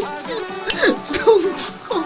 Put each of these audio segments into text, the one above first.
씨. 너무 두꺼워.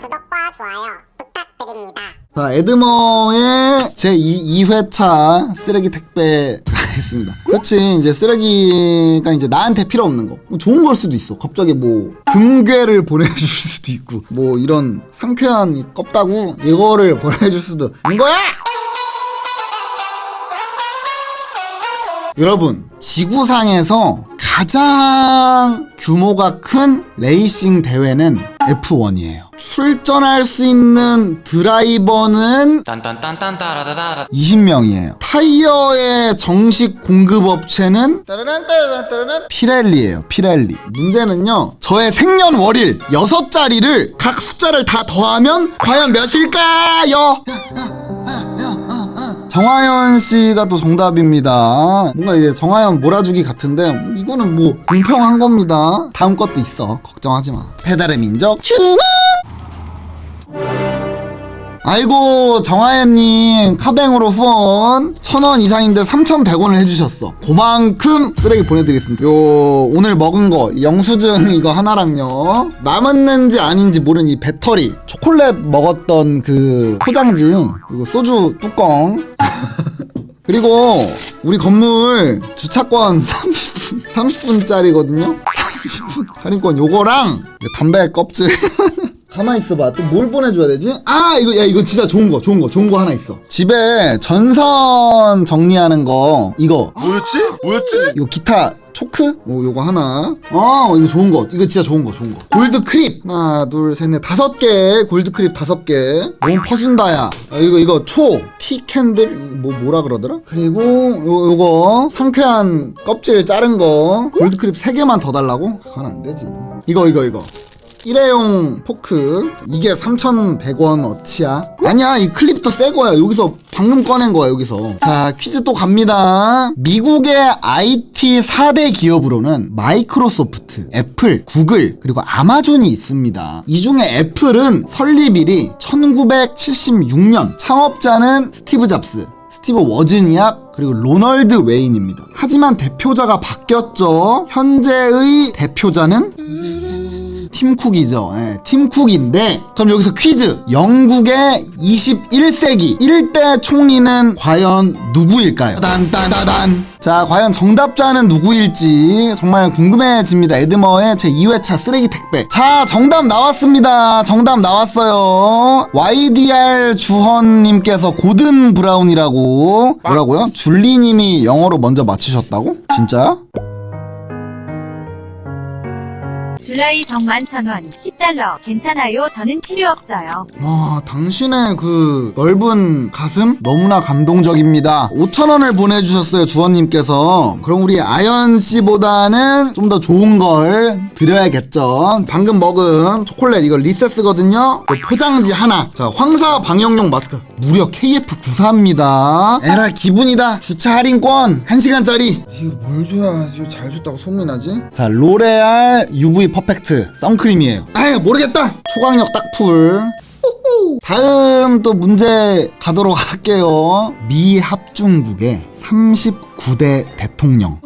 구독과 좋아요 부탁드립니다. 자, 에드머의 제 2, 2회차 쓰레기 택배 가겠습니다. 그렇지, 이제 쓰레기가 이제 나한테 필요 없는 거. 뭐 좋은 걸 수도 있어. 갑자기 뭐, 금괴를 보내줄 수도 있고, 뭐, 이런 상쾌한 이 껍다구, 이거를 보내줄 수도 있는 거야! 여러분, 지구상에서 가장 규모가 큰 레이싱 대회는 F1이에요. 출전할 수 있는 드라이버는 딴딴딴딴 따라다다라 20명이에요. 타이어의 정식 공급 업체는 피렐리예요. 피렐리. 문제는요. 저의 생년월일 6자리를 각 숫자를 다 더하면 과연 몇일까요? 정하연 씨가 또 정답입니다. 뭔가 이제 정하연 몰아주기 같은데 이거는 뭐 공평한 겁니다. 다음 것도 있어. 걱정하지 마. 배달의 민족 주문. 아이고 정하연님 카뱅으로 후원 천원 이상인데 3,100원을 해주셨어 그만큼 쓰레기 보내드리겠습니다 요 오늘 먹은 거 영수증 이거 하나랑요 남았는지 아닌지 모르는 이 배터리 초콜릿 먹었던 그 포장지 그리고 소주 뚜껑 그리고 우리 건물 주차권 30분 30분짜리거든요 30분 할인권 요거랑 담배 껍질 가만 있어봐. 또 뭘 보내줘야 되지? 아 이거 야 이거 진짜 좋은 거 좋은 거 좋은 거 하나 있어. 집에 전선 정리하는 거 이거 뭐였지? 뭐였지? 이거 기타 초크? 뭐 요거 하나. 어 이거 좋은 거 이거 진짜 좋은 거 좋은 거. 골드 크립 하나 둘 셋 넷 다섯 개 골드 크립 다섯 개. 너무 퍼준다야. 아, 이거 이거 초 티 캔들 뭐 뭐라 그러더라? 그리고 요 요거 상쾌한 껍질 자른 거 골드 크립 세 개만 더 달라고? 그건 안 되지. 이거 이거 이거. 일회용 포크 이게 3,100원 어치야? 아니야 이 클립도 새 거야. 여기서 방금 꺼낸 거야 여기서. 자 퀴즈 또 갑니다. 미국의 IT 4대 기업으로는 마이크로소프트 애플 구글 그리고 아마존이 있습니다. 이 중에 애플은 설립일이 1976년 창업자는 스티브 잡스 스티브 워즈니악 그리고 로널드 웨인입니다. 하지만 대표자가 바뀌었죠. 현재의 대표자는 팀쿡이죠. 예, 팀쿡인데 그럼 여기서 퀴즈. 영국의 21세기 1대 총리는 과연 누구일까요? 딴딴따단. 자, 과연 정답자는 누구일지 정말 궁금해집니다. 에드머의 제 2회차 쓰레기 택배. 자, 정답 나왔습니다. 정답 나왔어요. YDR 주헌님께서 고든 브라운이라고 뭐라고요? 줄리님이 영어로 먼저 맞추셨다고? 진짜야? 줄라이 정만 천원 10달러 괜찮아요 저는 필요 없어요 와, 당신의 그 넓은 가슴 너무나 감동적입니다. 5,000원을 보내주셨어요, 주원님께서. 그럼 우리 아연 씨보다는 좀 더 좋은 걸 드려야겠죠. 방금 먹은 초콜릿, 이거 리세스거든요. 그 포장지 하나. 자, 황사 방역용 마스크. 무려 KF94입니다. 에라, 기분이다. 주차 할인권 1시간짜리. 이거 뭘 줘야 잘 줬다고 소문이 나지? 자, 로레알 UV 퍼펙트 선크림이에요. 아유, 모르겠다. 초강력 딱풀. 다음 또 문제 가도록 할게요. 미 합중국의 39대 대통령.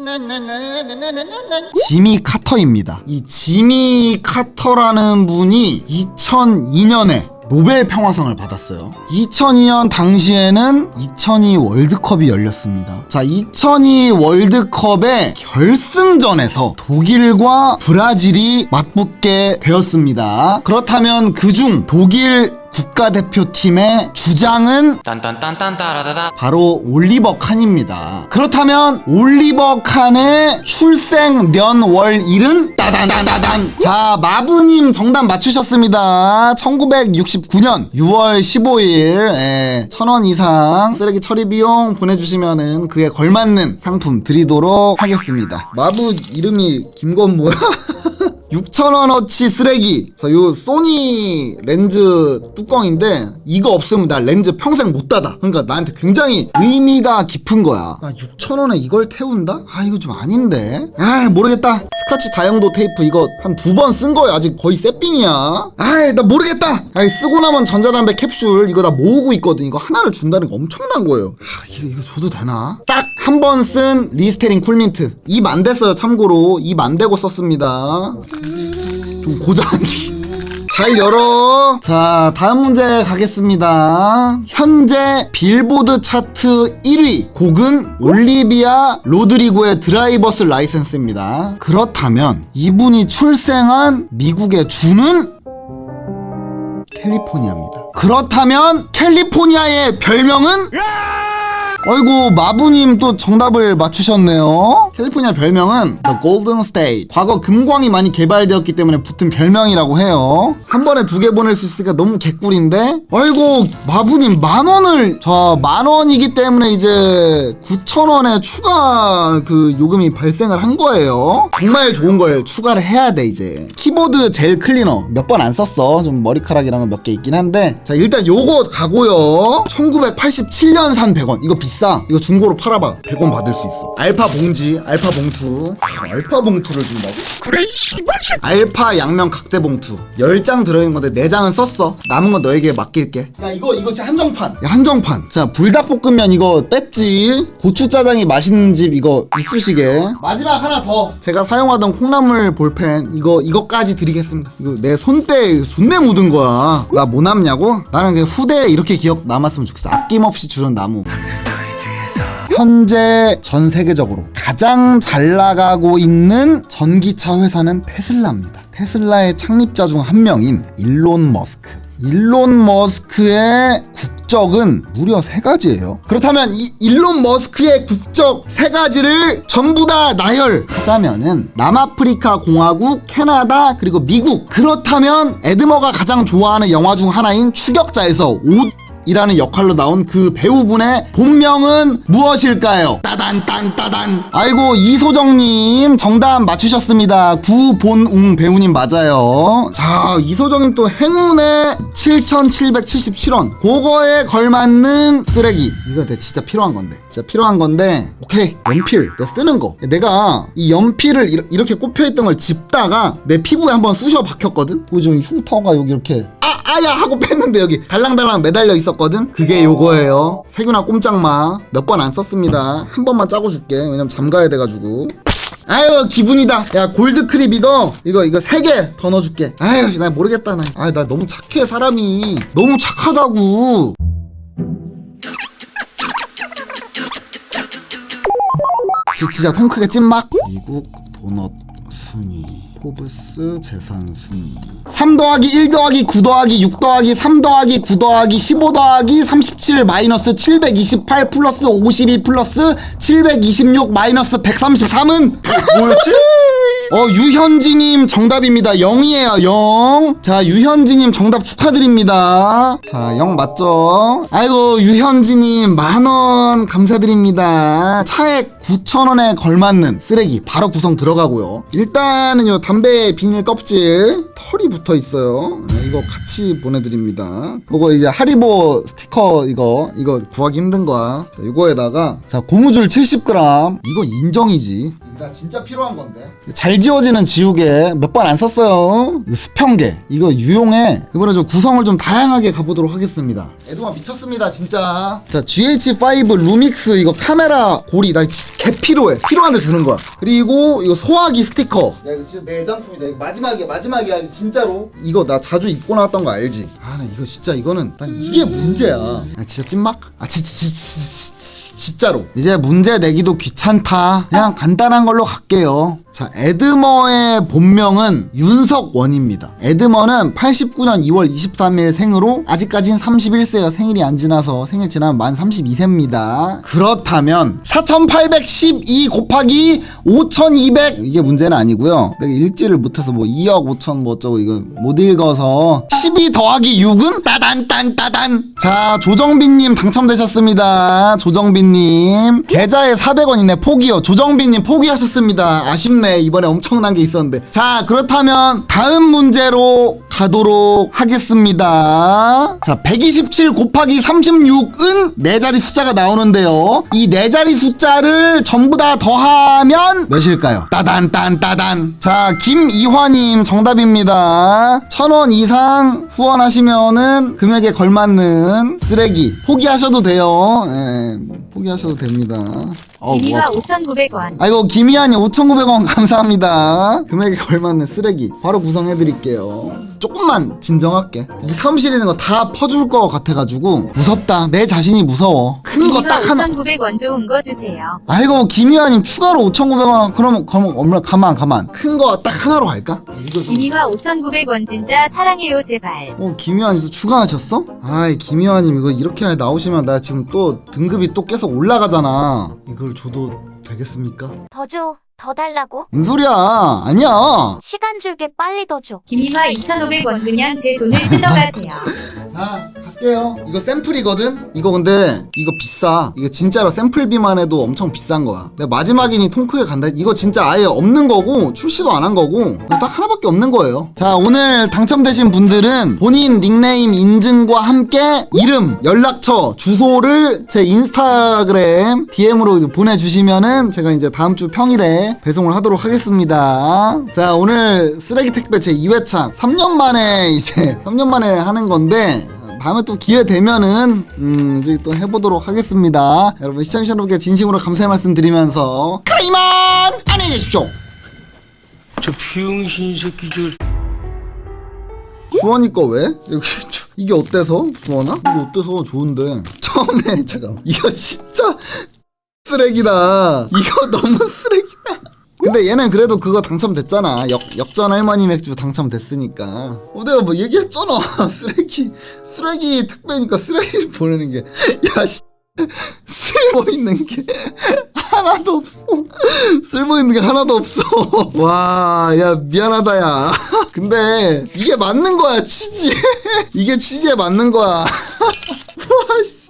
지미 카터입니다. 이 지미 카터라는 분이 2002년에 노벨 평화상을 받았어요. 2002년 당시에는 2002 월드컵이 열렸습니다. 자, 2002 월드컵의 결승전에서 독일과 브라질이 맞붙게 되었습니다. 그렇다면 그중 독일 국가대표팀의 주장은 딴딴딴딴 따라다다 바로 올리버 칸입니다. 그렇다면 올리버 칸의 출생 년월일은 따단따단. 자 마부님 정답 맞추셨습니다. 1969년 6월 15일 예, 천원 이상 쓰레기 처리 비용 보내주시면은 그에 걸맞는 상품 드리도록 하겠습니다. 마부 이름이 김건모야? 6,000원어치 쓰레기. 자, 요 소니 렌즈 뚜껑인데 이거 없으면 나 렌즈 평생 못 닫아. 그러니까 나한테 굉장히 의미가 깊은 거야. 아, 6,000원에 이걸 태운다? 아, 이거 좀 아닌데. 아, 모르겠다. 스카치 다용도 테이프 이거 한 두 번 쓴 거야. 아직 거의 새삥이야. 아, 나 모르겠다. 아, 쓰고 나면 전자담배 캡슐 이거 나 모으고 있거든. 이거 하나를 준다는 거 엄청난 거예요. 아, 이거 이거 줘도 되나? 딱 한 번 쓴 리스테린 쿨민트. 입 안 됐어요. 참고로 입 안 대고 썼습니다. 좀 고장이. 잘 열어. 자, 다음 문제 가겠습니다. 현재 빌보드 차트 1위 곡은 올리비아 로드리고의 드라이버스 라이센스입니다. 그렇다면 이분이 출생한 미국의 주는 캘리포니아입니다. 그렇다면 캘리포니아의 별명은? 어이구 마부님 또 정답을 맞추셨네요. 캘리포니아 별명은 The Golden State. 과거 금광이 많이 개발되었기 때문에 붙은 별명이라고 해요. 한 번에 두 개 보낼 수 있으니까 너무 개꿀인데. 어이구 마부님 만 원을 저 만 원이기 때문에 이제 9천 원의 추가 그 요금이 발생을 한 거예요. 정말 좋은 걸 추가를 해야 돼 이제. 키보드 젤 클리너 몇 번 안 썼어. 좀 머리카락이랑 몇개 있긴 한데. 자 일단 요거 가고요. 1987년 산 100원. 이거 비 싸. 이거 중고로 팔아봐. 100원 받을 수 있어. 알파 봉지, 알파 봉투. 아, 알파 봉투를 준다고? 그래, 씨발. 알파 양면 각대 봉투. 10장 들어있는 건데 4장은 썼어. 남은 건 너에게 맡길게. 야, 이거, 이거 진짜 한정판. 야, 한정판. 자, 불닭볶음면 이거 뺐지. 고추짜장이 맛있는 집 이거 이쑤시개. 마지막 하나 더. 제가 사용하던 콩나물 볼펜 이거, 이거까지 드리겠습니다. 이거 내 손때 존내 묻은 거야. 나 뭐 남냐고? 나는 그 후대에 이렇게 기억 남았으면 좋겠어. 아낌없이 주는 나무. 현재 전 세계적으로 가장 잘 나가고 있는 전기차 회사는 테슬라입니다. 테슬라의 창립자 중 한 명인 일론 머스크. 일론 머스크의 국적은 무려 세 가지예요. 그렇다면 이 일론 머스크의 국적 세 가지를 전부 다 나열하자면은 남아프리카 공화국, 캐나다 그리고 미국. 그렇다면 에드머가 가장 좋아하는 영화 중 하나인 추격자에서 옷 이라는 역할로 나온 그 배우분의 본명은 무엇일까요? 따단 딴 따단. 아이고 이소정님 정답 맞추셨습니다. 구본웅 배우님 맞아요. 자 이소정님 또 행운의 7777원. 그거에 걸맞는 쓰레기. 이거 내 진짜 필요한 건데. 진짜 필요한 건데. 오케이. 연필. 내가 쓰는 거. 내가 이 연필을 이렇- 이렇게 꼽혀있던 걸 집다가 내 피부에 한번 쑤셔 박혔거든? 그거 좀 흉터가 여기 이렇게 아 아야 하고 뺐는데 여기 달랑달랑 매달려 있었거든? 그게 요거예요. 세균아 꼼짝마. 몇 번 안 썼습니다. 한 번만 짜고 줄게. 왜냐면 잠가야 돼가지고. 아유 기분이다. 야 골드 크립 이거 이거 이거 세 개 더 넣어줄게. 아유 나 모르겠다 나아나 너무 착해 사람이. 너무 착하다고. 지- 진짜 통 크게 찐막. 미국 도넛 순위 포브스 재산 순위 3 더하기 1 더하기 9 더하기 6 더하기 3 더하기 9 더하기 15 더하기 37 마이너스 728 플러스 52 플러스 726 마이너스 133은 뭐였지? 어 유현지님 정답입니다 0이에요 0. 자 유현지님 정답 축하드립니다. 자 0 맞죠? 아이고 유현지님 만원 감사드립니다. 차액 9천원에 걸맞는 쓰레기 바로 구성 들어가고요. 일단은요 담배 비닐 껍질 털이 붙어 있어요. 네, 이거 같이 보내드립니다. 그거 이제 하리보 스티커 이거 이거 구하기 힘든 거야. 자 이거에다가 자 고무줄 70g 이거 인정이지. 나 진짜 필요한 건데. 잘 지워지는 지우개 몇 번 안 썼어요. 이거 수평계 이거 유용해. 이번에 좀 구성을 좀 다양하게 가보도록 하겠습니다. 에도마 미쳤습니다 진짜. 자 GH5 루믹스 이거 카메라 고리 나 지- 개 필요해. 필요한데 주는 거야. 그리고 이거 소화기 스티커. 야 이거 진짜 내 애장품이다. 이거 마지막이야 마지막이야 이거 진짜로. 이거 나 자주 입고 나왔던 거 알지? 아 나 이거 진짜 이거는 난 이게 문제야. 아 진짜 찐막? 아 진짜 진짜. 진짜 진짜로. 이제 문제 내기도 귀찮다. 그냥 간단한 걸로 갈게요. 자 에드머의 본명은 윤석원입니다. 에드머는 89년 2월 23일 생으로 아직까진 31세요. 생일이 안 지나서. 생일 지나면 만 32세입니다. 그렇다면 4812 곱하기 5200 이게 문제는 아니고요. 내가 읽지를 못해서 뭐 2억 5천 뭐 어쩌고 이거 못 읽어서 12 더하기 6은 따단 딴 따단. 자 조정빈님 당첨되셨습니다. 조정빈님 님 계좌에 400원 있네. 포기요. 조정빈님 포기하셨습니다. 아쉽네. 이번에 엄청난 게 있었는데. 자 그렇다면 다음 문제로 가도록 하겠습니다. 자 127 곱하기 36은 네 자리 숫자가 나오는데요. 이 네 자리 숫자를 전부 다 더하면 몇일까요? 따단 딴 따단. 자 김이화님 정답입니다. 천 원 이상 후원하시면은 금액에 걸맞는 쓰레기 포기하셔도 돼요. 예, 포기하셔도 됩니다 어, 김이화 뭐. 5,900원. 아이고 김희안이 5,900원 감사합니다 금액에 걸맞는 쓰레기 바로 구성해드릴게요 조금만 진정할게 이게 사무실에 있는 거 다 퍼줄 거 같아가지고 무섭다 내 자신이 무서워 큰거 김이화 딱 하나 5,900원 좋은 거 주세요. 아이고 김희아님 추가로 5,900원 그럼 그럼 엄마 가만 가만 큰 거 딱 하나로 할까? 이거 좀 김이화 5,900원 진짜 사랑해요 제발. 어 김희아님 추가하셨어? 아이 김희아님 이거 이렇게 나오시면 나 지금 또 등급이 또 계속 올라가잖아 이걸 줘도 되겠습니까? 더 줘. 더 달라고? 뭔 소리야 아니야 시간 줄게 빨리 더 줘. 김이화 2,500원 그냥 제 돈을 뜯어가세요. 자 갈게요. 이거 샘플이거든? 이거 근데 이거 비싸. 이거 진짜로 샘플비만 해도 엄청 비싼 거야. 내가 마지막이니 통 크게 간다. 이거 진짜 아예 없는 거고 출시도 안 한 거고 딱 하나밖에 없는 거예요. 자 오늘 당첨되신 분들은 본인 닉네임 인증과 함께 이름 연락처 주소를 제 인스타그램 DM으로 보내주시면은 제가 이제 다음 주 평일에 배송을 하도록 하겠습니다. 자 오늘 쓰레기 택배 제 2회차 3년 만에 이제 3년 만에 하는 건데 다음에 또 기회 되면은 음 저기 또 해보도록 하겠습니다. 여러분 시청자 여러분께 진심으로 감사의 말씀 드리면서 그럼 이만 안녕히 계십시오. 저 병신 새끼 저 주원이 거 왜? 여기 주- 이게 어때서? 주원아? 이거 어때서? 좋은데 처음에 잠깐 이거 진짜 쓰레기다. 이거 너무 쓰레기다. 근데 얘는 그래도 그거 당첨됐잖아. 역, 역전 할머니 맥주 당첨됐으니까. 어, 내가 뭐 얘기했잖아. 쓰레기, 쓰레기 택배니까 쓰레기를 보내는 게. 야, 씨. 쓸모 있는 게 하나도 없어. 쓸모 있는 게 하나도 없어. 와, 야, 미안하다, 야. 근데 이게 맞는 거야, 취지. 이게 취지에 맞는 거야. 와, 씨.